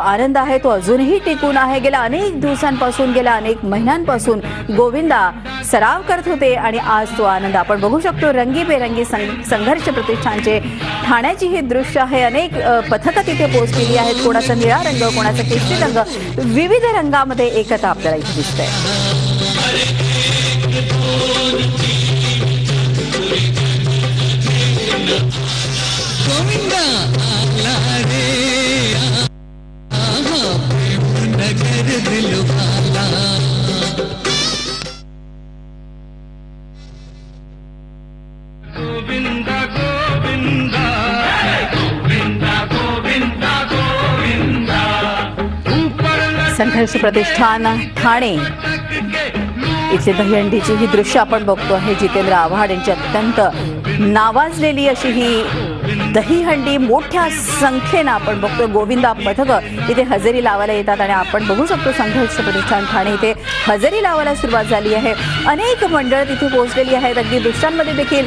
आनंद आहे. तो अजूनही टिकून आहे. गेल्या अनेक दिवसांपासून गेल्या अनेक महिन्यांपासून गोविंदा सराव करत होते आणि आज तो आनंद आपण बघू शकतो. रंगीबेरंगी सं- संघर्ष प्रतिष्ठानचे ठाण्याची ही दृश्य आहे. अनेक पथकं तिथे पोहोचलेली आहेत. कोणाचा निळा रंग कोणाचा केशरी रंग. विविध रंगामध्ये एकता आपल्याला इथे दिसते. गोविंदा प्रेम नगर दिलवाला गोविंदा गोविंदा। गोविंदा गोविंदा गोविंदा। संघर्ष प्रतिष्ठान ठाणे। इथली दहीहंडीची ही दृश्य आपण बघतो आहे जितेंद्र आव्हाड यांची अत्यंत नावाजलेली अशी ही दहीहंडी मोठ्या संख्येनं आपण बघतो गोविंदा पथक इथे हजेरी लावायला येतात आणि आपण बघू शकतो संघर्ष प्रतिष्ठान ठाणे इथे हजेरी लावायला सुरुवात झाली आहे. अनेक मंडळ तिथे पोहोचलेली आहेत. अगदी दृश्यांमध्ये देखील